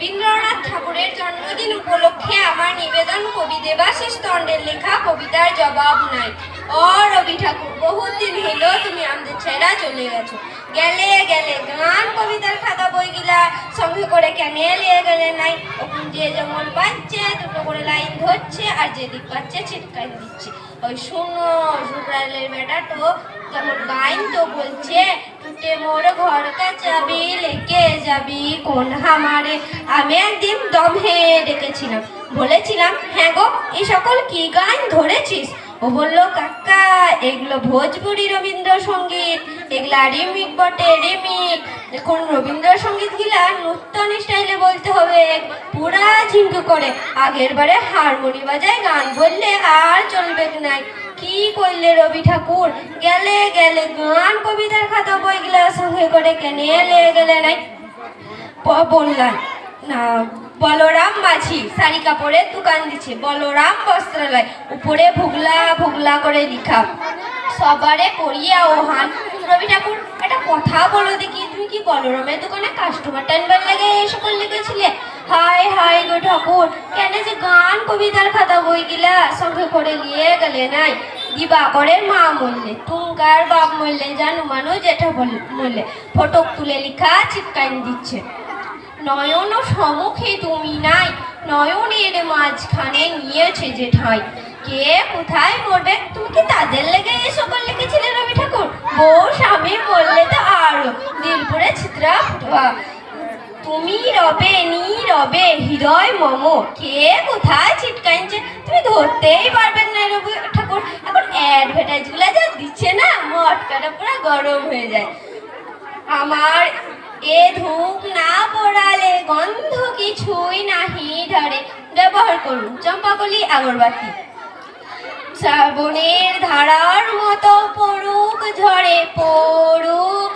রবীন্দ্রনাথ ঠাকুরের জন্মদিন উপলক্ষে আমার নিবেদন কবি দেবাশিস তন্ডের লেখা কবিতার জবাব নাই। অ, রবি ঠাকুর, বহুত দিন হইল তুমি আমাদের ছেড়া চলে গেছো। গেলে গেলে গান কবিতার খাতা বইগুলা সঙ্গে করে কেন লিয়ে গেলে নাই। ওখান যে যেমন পাচ্ছে, দুটো করে লাইন ধরছে, আর যেদিক পাচ্ছে ছিটকাই দিচ্ছে। ওই শুনো শুক্রালের বেটা তো যেমন গাইন তো বলছে টুটে মোর ঘর কাচাবি লেকে যাবি? কোন হামারে? আমি একদিন দমে ডেকেছিলাম। বলেছিলাম হ্যাঁ গো এই সকল কি গান ধরেছিস? ও বলল, কাকা, এগুলো ভোজপুরি রবীন্দ্রসঙ্গীত। এগুলা রিমিক বটে, রিমিক। এখন রবীন্দ্রসঙ্গীত গিলা পুরা ঝিঙ্কু করে। আগের বারে হারমোনি বাজায় গান বললে আর চলবে নাই? কি করলে রবি ঠাকুর? গেলে গেলে গান, কবিতার খাতা বইগুলা সঙ্গে করে কেনে গেলে নাই? বললাম না, বলরাম মাঝি শাড়ি কাপড়ের দোকান দিচ্ছে বলরাম বস্ত্রালয়, উপরে ভুগলা ভুগলা করে লিখা। সবারে করিয়া ও হান রবি ঠাকুর, একটা কথা বলো দেখি। কি বলরামের দোকানে কাস্টমার টানবার লাগে সকল লিখেছিলে। হাই হাই গো ঠাকুর, কেন যে গান কবিতার খাতা বই গিলা সঙ্গে করে নিয়ে গেলে নাই? দিবাকরের মা মরলে টুঙ্কার বাপ মরলে, জানু মানু যেটা বল- মরলে। ফটক তুলে লিখা চিপকাইন দিচ্ছে। নয়ন সম্মুখে তুমি নাই, নয়নের মাঝখানে নিয়েছে যে ঠাই কে কোথায় মরবে ফুটবা তুমি রবে, নি রবে, হৃদয় মম। কে কোথায় ছিটকাইছে? তুমি ধরতেই পারবেন না রবি ঠাকুর। এখন অ্যাডভার্টাইজগুলা যা দিচ্ছে না, মটকাটা পুরো গরম হয়ে যায়। আমার এ ধূপ না পড়ালে গন্ধ কিছুই নাহি ধরে। ব্যবহার করুন, চম্পাকলি আগরবাতি। শ্রাবণের ধারার মতো পড়ুক ঝরে পড়ুক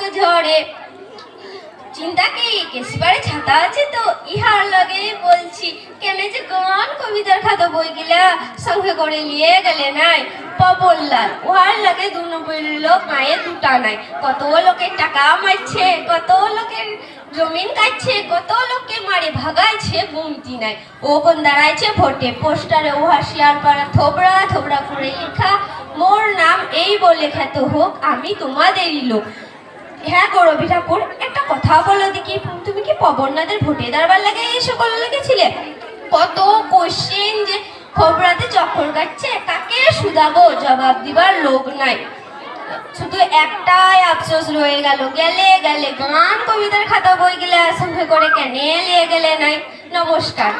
চিন্তা কি? কেশিবারে ছাতা আছে তো, ইহার লাগে বলছি, কেনে যে গান কবিতার খাতা বই গিলা সঙ্গে করে নিয়ে গেলে নাই? পবল্লাল উহার লাগে দু নব্বই লোক মায়ের দুটা নাই। কত লোকের টাকা মারছে, কত লোকের জমিন কাটছে, কত লোককে মারে ভাগাইছে গুমতি নাই। ও কোন দাঁড়াইছে ভোটে? পোস্টারে উহা শিয়ার পাড়া থোবড়া থোবড়া করে লেখা, মোর নাম এই বলে খ্যাত হোক, আমি তোমাদেরই লোক। হ্যাঁ গো রবি ঠাকুর, একটা কথা বলো দেখি। তুমি কি পবননাথের ভোটে দাঁড়বার লাগে এই সকল লিখেছিলে কত কোশ্চেন যে খবরাতে চক্কর কাটছে, কাকে সুদাবো জবাব দিবার লোক নাই। শুধু একটাই আফসোস রয়ে গেল, গেলে গেলে গান কবিতার খাতা বই গেলে সঙ্গে করে কেনে লিয়ে গেলে নাই। নমস্কার।